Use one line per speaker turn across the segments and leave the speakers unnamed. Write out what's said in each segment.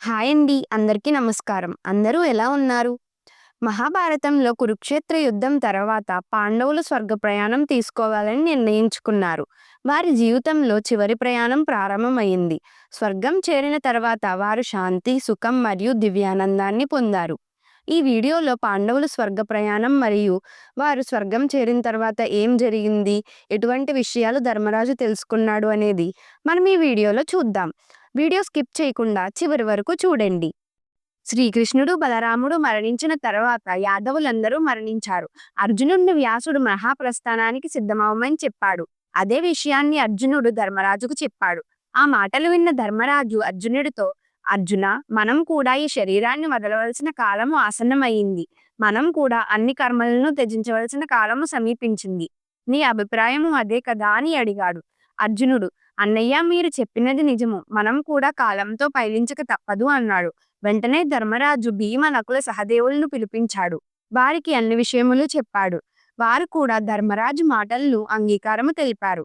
Hi అండి. అందరికీ నమస్కారం. అందరూ ఎలా ఉన్నారు? మహాభారతంలో కురుక్షేత్ర యుద్ధం తర్వాత పాండవులు స్వర్గ ప్రయాణం తీసుకోవాలని నిర్ణయించుకున్నారు. వారి జీవితంలో చివరి ప్రయాణం ప్రారంభమైంది. స్వర్గం చేరిన తర్వాత వారు శాంతి సుఖం మరియు దివ్యానందాన్ని పొందారు. ఈ వీడియోలో పాండవులు స్వర్గ ప్రయాణం మరియు వారు స్వర్గం చేరిన తర్వాత ఏం జరిగింది? ఎటువంటి విషయాలు ధర్మరాజు తెలుసుకున్నాడు అనేది మనం ఈ వీడియోలో చూద్దాం. వీడియో స్కిప్ చేయకుండా చివరి వరకు చూడండి. శ్రీకృష్ణుడు బలరాముడు మరణించిన తర్వాత యాదవులందరూ మరణించారు. అర్జునుడిని వ్యాసుడు మహాప్రస్థానానికి సిద్ధమవమని చెప్పాడు. అదే విషయాన్ని అర్జునుడు ధర్మరాజుకు చెప్పాడు. ఆ మాటలు విన్న ధర్మరాజు అర్జునుడితో అర్జున మనం కూడా ఈ శరీరాన్ని వదలవలసిన కాలము ఆసన్నమయ్యింది. మనం కూడా అన్ని కర్మలను త్యజించవలసిన కాలము సమీపించింది. నీ అభిప్రాయము అదే కదా అని అడిగాడు. అర్జునుడు అన్నయ్య మీరు చెప్పినది నిజము. మనం కూడా కాలంతో పయనించక తప్పదు అన్నాడు. వెంటనే ధర్మరాజు భీమ నకుల సహదేవులను పిలిపించాడు. వారికి అన్ని విషయములు చెప్పాడు. వారు కూడా ధర్మరాజు మాటలను అంగీకారము తెలిపారు.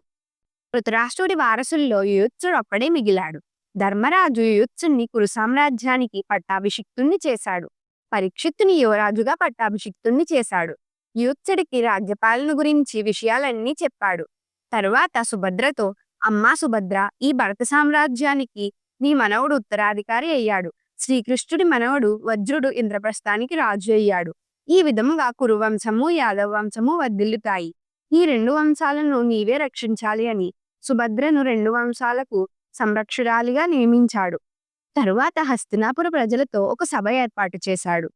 ధృతరాష్ట్రుడి వారసుల్లో యుయుత్సుడు అప్పుడే మిగిలాడు. ధర్మరాజు యుయుత్సుని కురు సామ్రాజ్యానికి పట్టాభిషిక్తుణ్ణి చేశాడు. పరీక్షిత్తుని యువరాజుగా పట్టాభిషిక్తుణ్ణి చేశాడు. యుయుత్సుడికి రాజ్యపాలన గురించి విషయాలన్నీ చెప్పాడు. తరువాత సుభద్రతో అమ్మా సుభద్ర ఈ భరత సామ్రాజ్యానికి నీ మనవడు ఉత్తరాధికారి అయ్యాడు. శ్రీకృష్ణుడి మనవడు వజ్రుడు ఇంద్రప్రస్థానికి రాజు అయ్యాడు. ఈ విధముగా కురువంశము యాదవ వంశము వర్ధిల్లుతాయి. ఈ రెండు వంశాలను నీవే రక్షించాలి అని సుభద్రను రెండు వంశాలకు సంరక్షురాలిగా నియమించాడు. తరువాత హస్తినాపుర ప్రజలతో ఒక సభ ఏర్పాటు చేశాడు.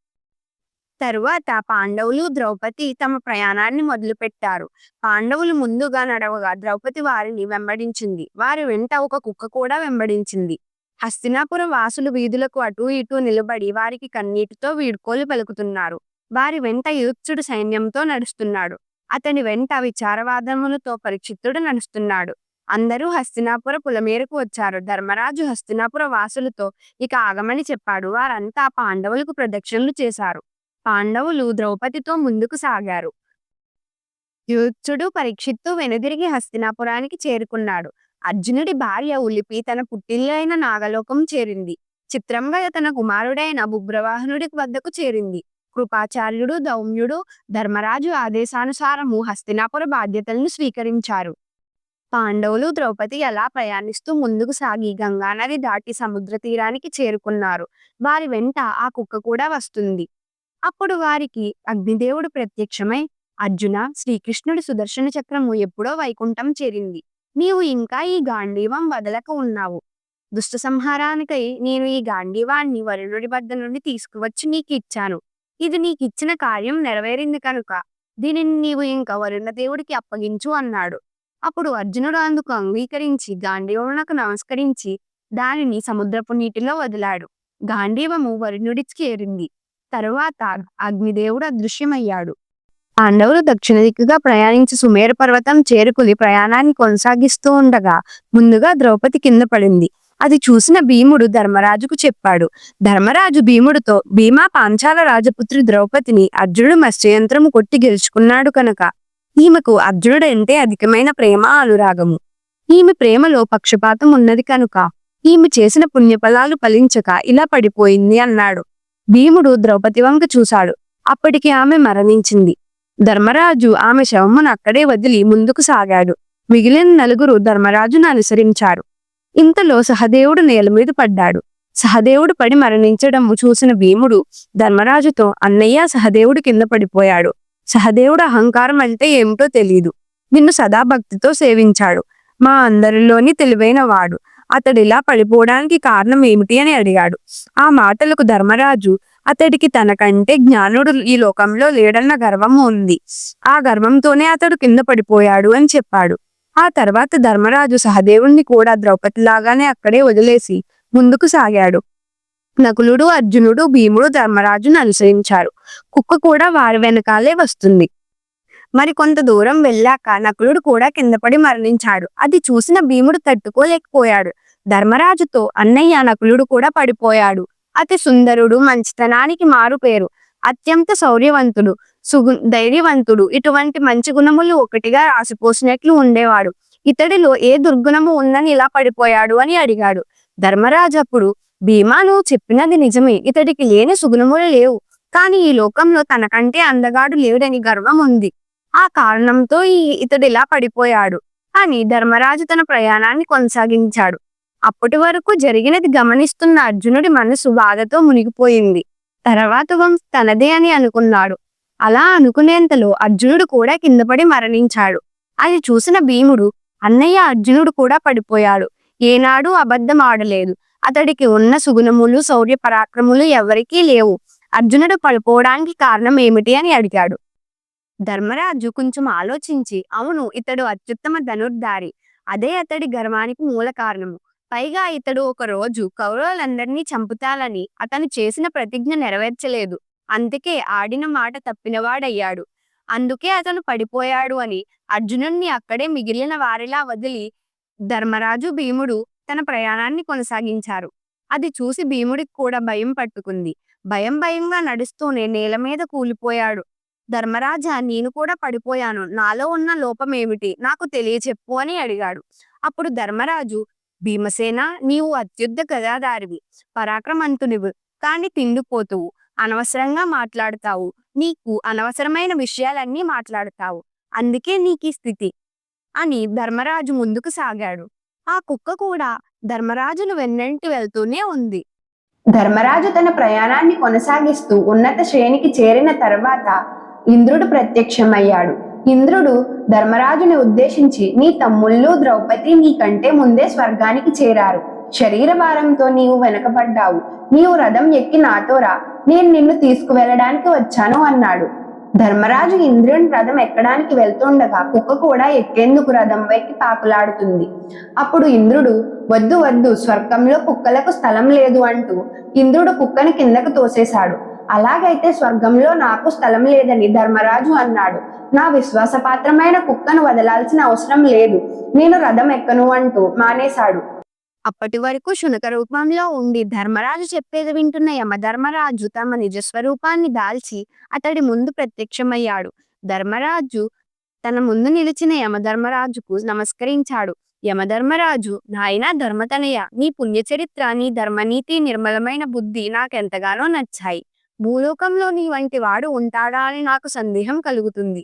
తరువాత పాండవులు ద్రౌపది తమ ప్రయాణాన్ని మొదలుపెట్టారు. పాండవులు ముందుగా నడవగా ద్రౌపది వారిని వెంబడించింది. వారి వెంట ఒక కుక్క కూడా వెంబడించింది. హస్తినాపుర వాసులు వీధులకు అటు ఇటు నిలబడి వారికి కన్నీటితో వీడ్కోలు పలుకుతున్నారు. వారి వెంట యూత్సుడు సైన్యంతో నడుస్తున్నాడు. అతని వెంట విచారవాదములతో పరీక్షిత్తుడు నడుస్తున్నాడు. అందరూ హస్తినాపుర పులమేరకు వచ్చారు. ధర్మరాజు హస్తినాపుర వాసులతో ఇక ఆగమని చెప్పాడు. వారంతా పాండవులకు ప్రదక్షిణలు చేశారు. పాండవులు ద్రౌపదితో ముందుకు సాగారు. యుత్సుడు పరీక్షిత్తు వెనుదిరిగి హస్తినాపురానికి చేరుకున్నాడు. అర్జునుడి భార్య ఉలిపి తన పుట్టిల్లైన నాగలోకం చేరింది. చిత్రంగా తన కుమారుడైన బుభ్రవాహనుడి వద్దకు చేరింది. కృపాచార్యుడు దౌమ్యుడు ధర్మరాజు ఆదేశానుసారము హస్తినాపుర బాధ్యతలను స్వీకరించారు. పాండవులు ద్రౌపది ఎలా ప్రయాణిస్తూ ముందుకు సాగి గంగానది దాటి సముద్ర తీరానికి చేరుకున్నారు. వారి వెంట ఆ కుక్క కూడా వస్తుంది. అప్పుడు వారికి అగ్నిదేవుడు ప్రత్యక్షమై అర్జున శ్రీకృష్ణుడి సుదర్శన చక్రము ఎప్పుడో వైకుంఠం చేరింది. నీవు ఇంకా ఈ గాంధీవం వదలక ఉన్నావు. దుష్ట సంహారానికై నేను ఈ గాంధీవాన్ని వరుణుడి వద్ద నుండి తీసుకువచ్చి నీకు ఇచ్చాను ఇది నీకు ఇచ్చిన కార్యం నెరవేరింది కనుక దీనిని నీవు ఇంకా వరుణదేవుడికి అప్పగించు అన్నాడు. అప్పుడు అర్జునుడు అందుకు అంగీకరించి గాంధీవమునకు నమస్కరించి దానిని సముద్రపు నీటిలో వదిలాడు. గాంధీవము వరుణుడికి చేరింది. తరువాత అగ్నిదేవుడు అదృశ్యమయ్యాడు. పాండవులు దక్షిణ దిక్కుగా ప్రయాణించి సుమేర పర్వతం చేరుకుని ప్రయాణాన్ని కొనసాగిస్తూ ఉండగా ముందుగా ద్రౌపది కింద పడింది. అది చూసిన భీముడు ధర్మరాజుకు చెప్పాడు. ధర్మరాజు భీముడితో భీమా పాంచాల రాజపుత్రి ద్రౌపదిని అర్జునుడు మత్స్యయంత్రము కొట్టి గెలుచుకున్నాడు కనుక ఈమెకు అర్జునుడు అంటే అధికమైన ప్రేమ అనురాగము. ఈమె ప్రేమలో పక్షపాతం ఉన్నది కనుక ఈమె చేసిన పుణ్యఫలాలు ఫలించక ఇలా పడిపోయింది అన్నాడు. భీముడు ద్రౌపది వంక చూశాడు. అప్పటికి ఆమె మరణించింది. ధర్మరాజు ఆమె శవమును అక్కడే వదిలి ముందుకు సాగాడు. మిగిలిన నలుగురు ధర్మరాజును అనుసరించారు. ఇంతలో సహదేవుడు నేల మీద పడ్డాడు. సహదేవుడు పడి మరణించడం చూసిన భీముడు ధర్మరాజుతో అన్నయ్య సహదేవుడు కింద పడిపోయాడు. సహదేవుడు అహంకారం అంటే ఏమిటో తెలియదు నిన్ను సదా భక్తితో సేవించాడు. మా అందరిలోని తెలివైన వాడు. అతడిలా పడిపోవడానికి కారణం ఏమిటి అని అడిగాడు. ఆ మాటలకు ధర్మరాజు అతడికి తనకంటే జ్ఞానుడు ఈ లోకంలో లేడన్న గర్వం ఉంది. ఆ గర్వంతోనే అతడు కింద పడిపోయాడు అని చెప్పాడు. ఆ తర్వాత ధర్మరాజు సహదేవుణ్ణి కూడా ద్రౌపదిలాగానే అక్కడే వదిలేసి ముందుకు సాగాడు. నకులుడు అర్జునుడు భీముడు ధర్మరాజును అనుసరించారు. కుక్క కూడా వారి వెనకాలే వస్తుంది. మరి కొంత దూరం వెళ్ళాక నకులుడు కూడా కిందపడి మరణించాడు. అది చూసిన భీముడు తట్టుకోలేకపోయాడు. ధర్మరాజుతో అన్నయ్య నకులుడు కూడా పడిపోయాడు. అతి సుందరుడు మంచితనానికి మారు పేరు. అత్యంత శౌర్యవంతుడు సుగు ధైర్యవంతుడు. ఇటువంటి మంచి గుణములు ఒకటిగా రాసిపోసినట్లు ఉండేవాడు. ఇతడిలో ఏ దుర్గుణము ఉందని ఇలా పడిపోయాడు అని అడిగాడు. ధర్మరాజు అప్పుడు భీమా నువ్వు చెప్పినది నిజమే. ఇతడికి లేని సుగుణములు లేవు. కానీ ఈ లోకంలో తనకంటే అందగాడు లేడని గర్వం ఉంది ఆ కారణంతో ఈ ఇతడు ఇలా పడిపోయాడు. అని ధర్మరాజు తన ప్రయాణాన్ని కొనసాగించాడు. అప్పటి వరకు జరిగినది గమనిస్తున్న అర్జునుడి మనసు బాధతో మునిగిపోయింది. తర్వాత వంశ తనదే అని అనుకున్నాడు. అలా అనుకునేంతలో అర్జునుడు కూడా కిందపడి మరణించాడు. అది చూసిన భీముడు అన్నయ్య అర్జునుడు కూడా పడిపోయాడు. ఏనాడు అబద్ధం ఆడలేదు. అతడికి ఉన్న సుగుణములు శౌర్య పరాక్రములు ఎవరికీ లేవు. అర్జునుడు పడిపోవడానికి కారణం ఏమిటి? అని అడిగాడు. ధర్మరాజు కొంచెం ఆలోచించి అవును ఇతడు అత్యుత్తమ ధనుర్ధారి. అదే అతడి గర్వానికి మూల కారణము. పైగా ఇతడు ఒక రోజు కౌరవులందరినీ చంపుతాలని అతను చేసిన ప్రతిజ్ఞ నెరవేర్చలేదు. అందుకే ఆడిన మాట తప్పినవాడయ్యాడు. అందుకే అతను పడిపోయాడు అని అర్జునుణ్ణి అక్కడే మిగిలిన వారిలా వదిలి ధర్మరాజు భీముడు తన ప్రయాణాన్ని కొనసాగించారు. అది చూసి భీముడికి కూడా భయం పట్టుకుంది. భయం భయంగా నడుస్తూనే నేల మీద కూలిపోయాడు. ధర్మరాజా నేను కూడా పడిపోయాను. నాలో ఉన్న లోపం ఏమిటి? నాకు తెలియచెప్పు అని అడిగాడు. అప్పుడు ధర్మరాజు భీమసేన నీవు అత్యుద్ధ గదాదారివి పరాక్రమంతునివి. కాని తిండిపోతువు. అనవసరంగా మాట్లాడతావు. నీకు అనవసరమైన విషయాలన్నీ మాట్లాడతావు. అందుకే నీకు ఈ స్థితి అని ధర్మరాజు ముందుకు సాగాడు. ఆ కుక్క కూడా ధర్మరాజును వెన్నంటి వెళ్తూనే ఉంది.
ధర్మరాజు తన ప్రయాణాన్ని కొనసాగిస్తూ ఉన్నత శ్రేణికి చేరిన తర్వాత ఇంద్రుడు ప్రత్యక్షమయ్యాడు. ఇంద్రుడు ధర్మరాజుని ఉద్దేశించి నీ తమ్ముళ్ళు ద్రౌపది నీకంటే ముందే స్వర్గానికి చేరారు. శరీర భారంతో నీవు వెనకబడ్డావు. నీవు రథం ఎక్కి నాతో రా. నేను నిన్ను తీసుకువెళ్ళడానికి వచ్చాను అన్నాడు. ధర్మరాజు ఇంద్రుని రథం ఎక్కడానికి వెళ్తుండగా కుక్క కూడా ఎక్కేందుకు రథం వెక్కి పాకులాడుతుంది. అప్పుడు ఇంద్రుడు వద్దు వద్దు స్వర్గంలో కుక్కలకు స్థలం లేదు అంటూ ఇంద్రుడు కుక్కని కిందకు తోసేశాడు. అలాగైతే స్వర్గంలో నాకు స్థలం లేదని ధర్మరాజు అన్నాడు. నా విశ్వాసపాత్రమైన కుక్కను వదలాల్సిన అవసరం లేదు. నేను రథం ఎక్కను అంటూ మానేశాడు.
అప్పటి వరకు శునక రూపంలో ఉండి ధర్మరాజు చెప్పేది వింటున్న యమధర్మరాజు తమ నిజస్వరూపాన్ని దాల్చి అతడి ముందు ప్రత్యక్షమయ్యాడు. ధర్మరాజు తన ముందు నిలిచిన యమధర్మరాజుకు నమస్కరించాడు. యమధర్మరాజు నాయనా ధర్మతనయ నీ పుణ్యచరిత్ర నీ ధర్మనీతి నిర్మలమైన బుద్ధి నాకెంతగానో నచ్చాయి. భూలోకంలో నీ వంటి వాడు ఉంటాడా అని నాకు సందేహం కలుగుతుంది.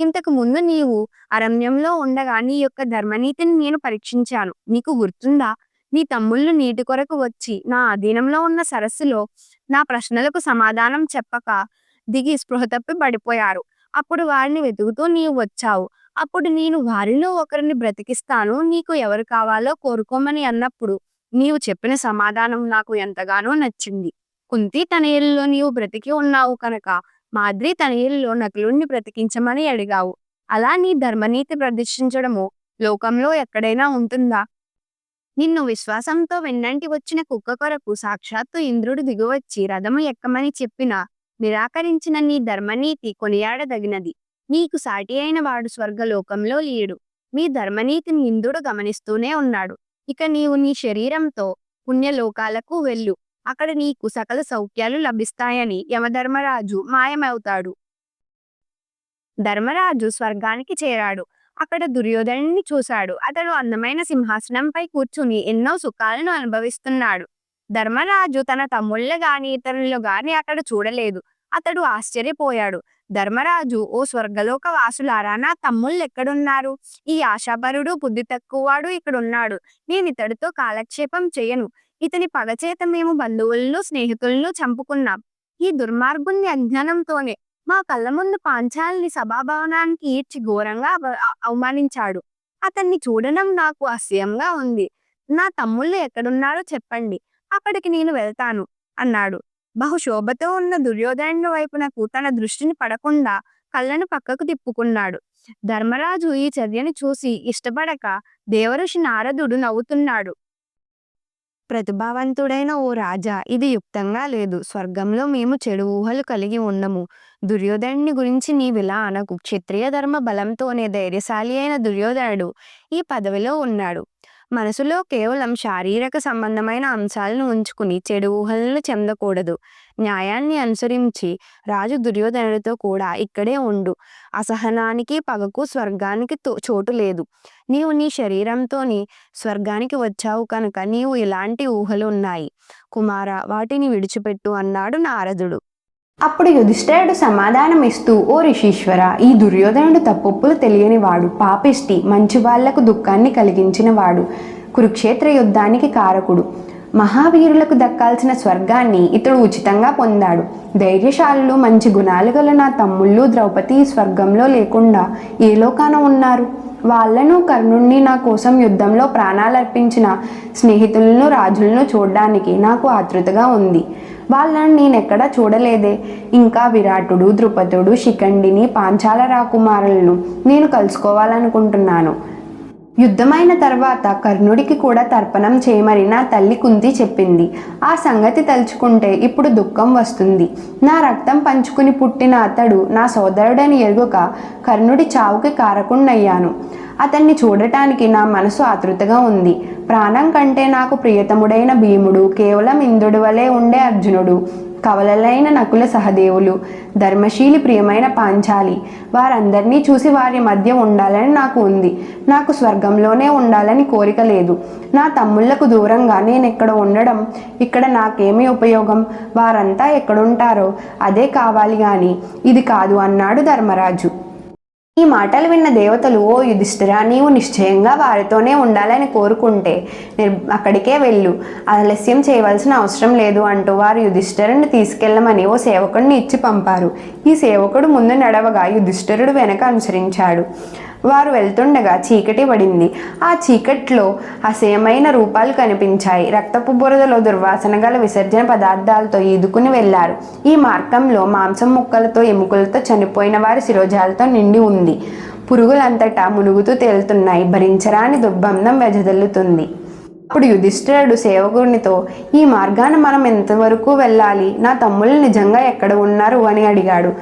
ఇంతకు ముందు నీవు అరణ్యంలో ఉండగా నీ యొక్క ధర్మనీతిని నేను పరీక్షించాను. నీకు గుర్తుందా? నీ తమ్ముళ్ళు నీటి కొరకు వచ్చి నా అధీనంలో ఉన్న సరస్సులో నా ప్రశ్నలకు సమాధానం చెప్పక దిగి స్పృహ తప్పి పడిపోయారు. అప్పుడు వారిని వెతుకుతూ నీవు వచ్చావు. అప్పుడు నేను వారిలో ఒకరిని బ్రతికిస్తాను. నీకు ఎవరు కావాలో కోరుకోమని అన్నప్పుడు నీవు చెప్పిన సమాధానం నాకు ఎంతగానో నచ్చింది. కుంతి తనయుల్లో నీవు బ్రతికి ఉన్నావు కనుక మాద్రి తనయుల్లో నకులుణ్ణి బ్రతికించమని అడిగావు. అలా నీ ధర్మనీతి ప్రదర్శించడము లోకంలో ఎక్కడైనా ఉంటుందా? నిన్ను విశ్వాసంతో వెన్నంటి వచ్చిన కుక్క కొరకు సాక్షాత్తు ఇంద్రుడు దిగువచ్చి రథము ఎక్కమని చెప్పిన నిరాకరించిన నీ ధర్మనీతి కొనియాడదగినది. నీకు సాటి అయిన వాడు స్వర్గలోకంలో లేడు. మీ ధర్మనీతిని ఇంద్రుడు గమనిస్తూనే ఉన్నాడు. ఇక నీవు నీ శరీరంతో పుణ్యలోకాలకు వెళ్ళు. అక్కడ నీకు సకల సౌఖ్యాలు లభిస్తాయని యమధర్మరాజు మాయమవుతాడు. ధర్మరాజు స్వర్గానికి చేరాడు. అక్కడ దుర్యోధనుని చూశాడు. అతడు అందమైన సింహాసనంపై కూర్చుని ఎన్నో సుఖాలను అనుభవిస్తున్నాడు. ధర్మరాజు తన తమ్ముళ్ళు గాని ఇతరులు గాని అక్కడ చూడలేదు. అతడు ఆశ్చర్యపోయాడు. ధర్మరాజు ఓ స్వర్గలోక వాసులారా నా తమ్ముళ్ళు ఎక్కడున్నారు? ఈ ఆశాపరుడు బుద్ధి తక్కువవాడు ఇక్కడున్నాడు. నేను ఇతడితో కాలక్షేపం చేయను. ఇతని పగచేత మేము బంధువులను స్నేహితులను చంపుకున్నాం. ఈ దుర్మార్గుణ్ణి అజ్ఞానంతోనే మా కళ్ళ ముందు పాంచాలిని సభాభవనానికి ఈడ్చి ఘోరంగా అవ- అవమానించాడు. అతన్ని చూడడం నాకు అసహ్యంగా ఉంది. నా తమ్ముళ్ళు ఎక్కడున్నారో చెప్పండి. అక్కడికి నేను వెళ్తాను అన్నాడు. బహుశోభతో ఉన్న దుర్యోధనుడి వైపునకు తన దృష్టిని పడకుండా కళ్ళను పక్కకు తిప్పుకున్నాడు. ధర్మరాజు ఈ చర్యని చూసి ఇష్టపడక దేవఋషి నారదుడు నవ్వుతున్నాడు. ప్రతిభావంతుడైన ఓ రాజా ఇది యుక్తంగా లేదు. స్వర్గంలో మేము చెడు ఊహలు కలిగి ఉండము. దుర్యోధనుని గురించి నీవిలా అనకు. క్షత్రియ ధర్మ బలంతోనే ధైర్యశాలి అయిన దుర్యోధనుడు ఈ పదవిలో ఉన్నాడు. మనసులో కేవలం శారీరక సంబంధమైన అంశాలను ఉంచుకుని చెడు ఊహలను చెందకూడదు. న్యాయాన్ని అనుసరించి రాజు దుర్యోధనుడితో కూడా ఇక్కడే ఉండు. అసహనానికి పగకు స్వర్గానికి తో- చోటు లేదు. నీవు నీ శరీరంతోని స్వర్గానికి వచ్చావు కనుక నీవు ఇలాంటి ఊహలు ఉన్నాయి. కుమార వాటిని విడిచిపెట్టు అన్నాడు నారదుడు.
అప్పుడు యుధిష్ఠరుడు సమాధానం ఇస్తూ ఓ రిషీశ్వర ఈ దుర్యోధనుడు తప్పొప్పులు తెలియనివాడు పాపిష్టి మంచి వాళ్ళకు దుఃఖాన్ని కలిగించినవాడు కురుక్షేత్ర యుద్ధానికి కారకుడు. మహావీరులకు దక్కాల్సిన స్వర్గాన్ని ఇతడు ఉచితంగా పొందాడు. ధైర్యశాలులు మంచి గుణాలు గల నా తమ్ముళ్ళు ద్రౌపది స్వర్గంలో లేకుండా ఏ లోకాన ఉన్నారు? వాళ్ళను కర్ణుణ్ణి నా కోసం యుద్ధంలో ప్రాణాలర్పించిన స్నేహితులను రాజులను చూడడానికి నాకు ఆతృతగా ఉంది. వాళ్ళని నేను ఎక్కడ చూడలేదే. ఇంకా విరాటుడు ద్రుపదుడు శిఖండిని పాంచాల రాకుమారులను నేను కలుసుకోవాలనుకుంటున్నాను. యుద్ధమైన తర్వాత కర్ణుడికి కూడా తర్పణం చేయమని నా తల్లి కుంతి చెప్పింది. ఆ సంగతి తలుచుకుంటే ఇప్పుడు దుఃఖం వస్తుంది. నా రక్తం పంచుకుని పుట్టిన అతడు నా సోదరుడని ఎరుగక కర్ణుడి చావుకి కారకుండయ్యాను అతన్ని చూడటానికి నా మనసు ఆతృతగా ఉంది. ప్రాణం కంటే నాకు ప్రియతముడైన భీముడు కేవలం ఇంద్రుడి వలె ఉండే అర్జునుడు కవలలైన నకుల సహదేవులు ధర్మశీలి ప్రియమైన పాంచాలి. వారందరినీ చూసి వారి మధ్య ఉండాలని నాకు ఉంది. నాకు స్వర్గంలోనే ఉండాలని కోరిక లేదు. నా తమ్ముళ్ళకు దూరంగా నేను ఎక్కడ ఉండడం? ఇక్కడ నాకేమి ఉపయోగం? వారంతా ఎక్కడుంటారో? అదే కావాలి గాని. ఇది కాదు అన్నాడు ధర్మరాజు. ఈ మాటలు విన్న దేవతలు ఓ యుధిష్ఠిరా నీవు నిశ్చయంగా వారితోనే ఉండాలని కోరుకుంటే అక్కడికే వెళ్ళు. ఆలస్యం చేయవలసిన అవసరం లేదు అంటూ వారు యుధిష్ఠరుని తీసుకెళ్ళమని ఓ సేవకుడిని ఇచ్చి పంపారు. ఈ సేవకుడు ముందు నడవగా యుధిష్ఠరుడు వెనక అనుసరించాడు. వారు వెళ్తుండగా చీకటి పడింది. ఆ చీకట్లో అసేయమైన రూపాలు కనిపించాయి. రక్తపు బురదలో దుర్వాసన గల విసర్జన పదార్థాలతో ఈదుకుని వెళ్ళారు ఈ మార్గంలో మాంసం ముక్కలతో ఎముకలతో చనిపోయిన వారి శిరోజాలతో నిండి ఉంది. పురుగులంతటా మునుగుతూ తేలుతున్నాయి. భరించరాని దుర్బంధం వెజదల్లుతుంది అప్పుడు యుధిష్ఠిరుడు సేవకునితో ఈ మార్గాన మనం ఎంతవరకు వెళ్ళాలి? నా తమ్ముళ్ళు నిజంగా ఎక్కడ ఉన్నారు? అని అడిగాడు.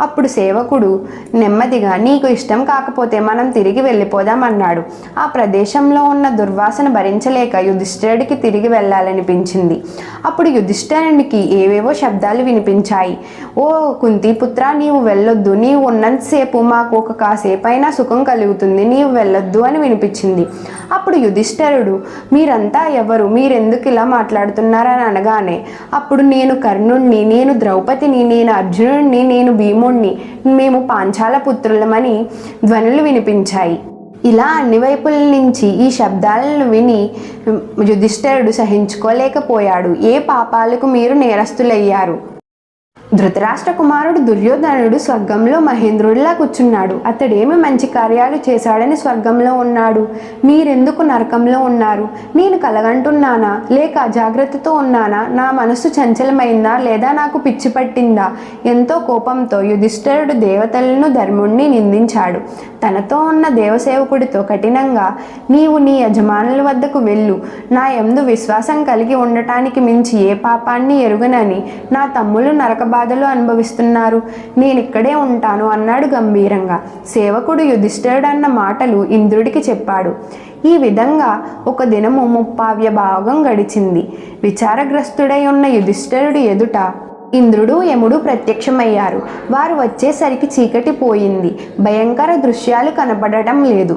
అప్పుడు సేవకుడు నెమ్మదిగా నీకు ఇష్టం కాకపోతే మనం తిరిగి వెళ్ళిపోదాం అన్నాడు. ఆ ప్రదేశంలో ఉన్న దుర్వాసన భరించలేక యుధిష్ఠిరుడికి తిరిగి వెళ్ళాలనిపించింది. అప్పుడు యుధిష్ఠిరునికి ఏవేవో శబ్దాలు వినిపించాయి. ఓ కుంతిపుత్ర నీవు వెళ్ళొద్దు. నీవు ఉన్నంతసేపు మాకు ఒక కాసేపైనా సుఖం కలుగుతుంది. నీవు వెళ్ళొద్దు అని వినిపించింది. అప్పుడు యుధిష్ఠరుడు మీరంతా ఎవరు? మీరెందుకు ఇలా మాట్లాడుతున్నారని అనగానే అప్పుడు నేను కర్ణుణ్ణి నేను ద్రౌపదిని నేను అర్జునుడిని నేను భీము భీముణ్ణి మేము పాంచాల పుత్రులమని ధ్వనులు వినిపించాయి. ఇలా అన్ని వైపుల నుంచి ఈ శబ్దాలను విని యుధిష్ఠరుడు సహించుకోలేకపోయాడు. ఏ పాపాలకు మీరు నేరస్తులయ్యారు? ధృతరాష్ట్ర కుమారుడు దుర్యోధనుడు స్వర్గంలో మహేంద్రుడిలా కూర్చున్నాడు. అతడేమి మంచి కార్యాలు చేశాడని స్వర్గంలో ఉన్నాడు. మీరెందుకు నరకంలో ఉన్నారు? నేను కలగంటున్నానా? లేక అజాగ్రత్తతో ఉన్నానా? నా మనస్సు చంచలమైందా? లేదా నాకు పిచ్చి పట్టిందా? ఎంతో కోపంతో యుధిష్ఠరుడు దేవతలను ధర్ముణ్ణి నిందించాడు. తనతో ఉన్న దేవసేవకుడితో కఠినంగా నీవు నీ యజమానుల వద్దకు వెళ్ళు. నా యందు విశ్వాసం కలిగి ఉండటానికి మించి ఏ పాపాన్ని ఎరుగనని నా తమ్ముళ్ళు నరక బాధలు అనుభవిస్తున్నారు. నేను ఇక్కడే ఉంటాను అన్నాడు గంభీరంగా. సేవకుడు యుధిష్ఠరుడన్న మాటలు ఇంద్రుడికి చెప్పాడు. ఈ విధంగా ఒక దినము ముప్పావ్య భాగం గడిచింది. విచారగ్రస్తుడై ఉన్న యుధిష్ఠరుడు ఎదుట ఇంద్రుడు యముడు ప్రత్యక్షమయ్యారు. వారు వచ్చేసరికి చీకటి పోయింది. భయంకర దృశ్యాలు కనపడటం లేదు.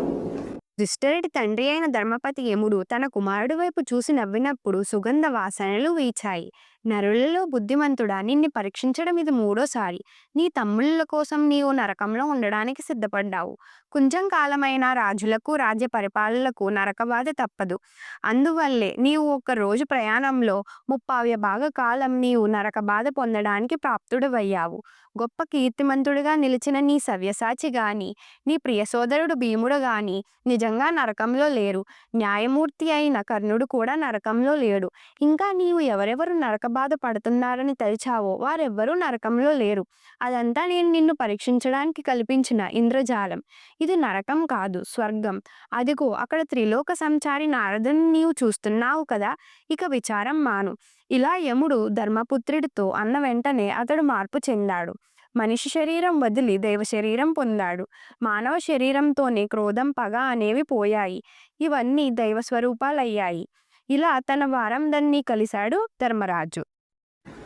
దుష్టరుడి తండ్రి అయిన ధర్మపతి యముడు తన కుమారుడి వైపు చూసి నవ్వినప్పుడు సుగంధ వాసనలు వీచాయి. నరులలో బుద్ధిమంతుడా? నిన్ను పరీక్షించడం ఇది మూడోసారి. నీ తమ్ముళ్ళ కోసం నీవు నరకంలో ఉండడానికి సిద్ధపడ్డావు. కొంచెం కాలమైన రాజులకు రాజ్య పరిపాలనలకు నరకబాధ తప్పదు. అందువల్లే నీవు ఒక రోజు ప్రయాణంలో ముప్పావ్య భాగ కాలం నీవు నరకబాధ పొందడానికి ప్రాప్తుడవయ్యావు. గొప్ప కీర్తిమంతుడిగా నిలిచిన నీ సవ్యసాచి గాని నీ ప్రియ సోదరుడు భీముడు గాని నిజంగా నరకంలో లేరు. న్యాయమూర్తి అయిన కర్ణుడు కూడా నరకంలో లేడు. ఇంకా నీవు ఎవరెవరు నరక బాధపడుతున్నారని తలిచావో వారెవ్వరూ నరకంలో లేరు. అదంతా నేను నిన్ను పరీక్షించడానికి కల్పించిన ఇంద్రజాలం. ఇది నరకం కాదు స్వర్గం. అదిగో అక్కడ త్రిలోక సంచారి నారదని నీవు చూస్తున్నావు కదా ఇక విచారం మాను. ఇలా యముడు ధర్మపుత్రుడితో అన్న వెంటనే అతడు మార్పు చెందాడు. మనిషి శరీరం వదిలి దైవ శరీరం పొందాడు. మానవ శరీరంతోనే క్రోధం పగ అనేవి పోయాయి. ఇవన్నీ దైవ స్వరూపాలయ్యాయి. ఇలా తన వారందరినీ కలిశాడు ధర్మరాజు.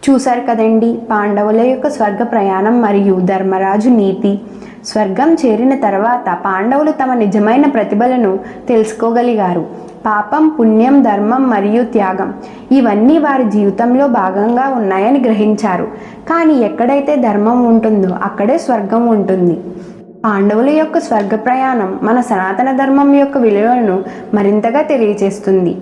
చూశారు కదండి పాండవుల యొక్క స్వర్గ ప్రయాణం మరియు ధర్మరాజు నీతి. స్వర్గం చేరిన తర్వాత పాండవులు తమ నిజమైన ప్రతిభలను తెలుసుకోగలిగారు. పాపం పుణ్యం ధర్మం మరియు త్యాగం ఇవన్నీ వారి జీవితంలో భాగంగా ఉన్నాయని గ్రహించారు. కానీ ఎక్కడైతే ధర్మం ఉంటుందో అక్కడే స్వర్గం ఉంటుంది. పాండవుల యొక్క స్వర్గ ప్రయాణం మన సనాతన ధర్మం యొక్క విలువలను మరింతగా తెలియజేస్తుంది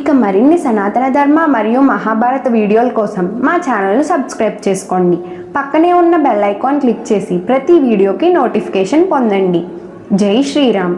ఇక మరిన్ని సనాతన ధర్మ మరియు మహాభారత వీడియోల కోసం మా ఛానల్ను సబ్స్క్రైబ్ చేసుకోండి. పక్కనే ఉన్న బెల్ ఐకాన్ క్లిక్ చేసి ప్రతి వీడియోకి నోటిఫికేషన్ పొందండి. జై శ్రీరామ్.